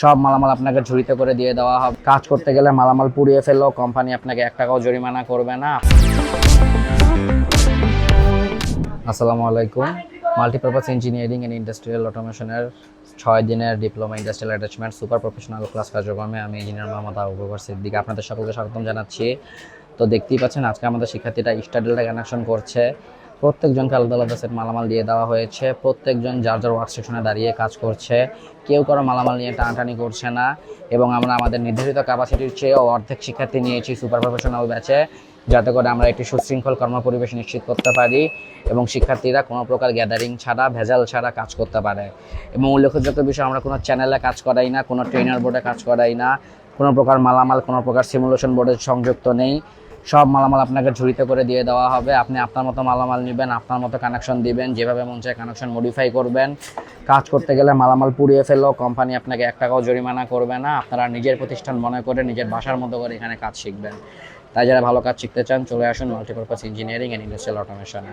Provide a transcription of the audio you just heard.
সব মালামাল আপনাকে ঝুড়িতে করে দিয়ে দেওয়া হবে। কাজ করতে গেলে মালামাল পুড়িয়ে ফেললেও কোম্পানি আপনাকে এক টাকাও জরিমানা করবে না। আসসালামু আলাইকুম। মাল্টিপারপাস ইঞ্জিনিয়ারিং অ্যান্ড ইন্ডাস্ট্রিয়াল অটোমেশনের ছয় দিনের diploma industrial attachment super professional class কার্যক্রমে আমি ইঞ্জিনিয়ার মোহাম্মদ আবু বকর সিদ্দিক। আপনাদের সকলকে স্বাগতম জানাচ্ছি। তো দেখতেই পাচ্ছেন আজকে আমাদের শিক্ষার্থীরা স্টাডেলটা কানেকশন করছে। প্রত্যেকজনকে আলাদা আলাদা সেট মালামাল দিয়ে দেওয়া হয়েছে। প্রত্যেকজন যার যার ওয়ার্ক সেকশনে দাঁড়িয়ে কাজ করছে। কেউ কারও মালামাল নিয়ে টানাটানি করছে না এবং আমরা আমাদের নির্ধারিত ক্যাপাসিটির চেয়েও অর্ধেক শিক্ষার্থী নিয়েছি সুপার প্রফেশনাল ব্যাচে যাতে করে আমরা একটি সুশৃঙ্খল কর্ম পরিবেশ নিশ্চিত করতে পারি এবং শিক্ষার্থীরা কোনো প্রকার গ্যাদারিং ছাড়া, ভেজাল ছাড়া কাজ করতে পারে। এবং উল্লেখযোগ্য বিষয়, আমরা কোনো চ্যানেলে কাজ করাই না, কোনো ট্রেনার বোর্ডে কাজ করাই না, কোনো প্রকার মালামাল, কোনো প্রকার সিমুলেশন বোর্ডে সংযুক্ত নেই। সব মালামাল আপনাকে ঝুড়িতে করে দিয়ে দেওয়া হবে। আপনি আপনার মতো মালামাল নেবেন, আপনার মতো কানেকশন দিবেন, যেভাবে মন চায় কানেকশন মডিফাই করবেন। কাজ করতে গেলে মালামাল পুড়িয়ে ফেললেও কোম্পানি আপনাকে এক টাকাও জরিমানা করবে না। আপনারা নিজের প্রতিষ্ঠান মনে করে, নিজের বাসার মতো করে এখানে কাজ শিখবেন। তাই যারা ভালো কাজ শিখতে চান, চলে আসুন multipurpose engineering and industrial automation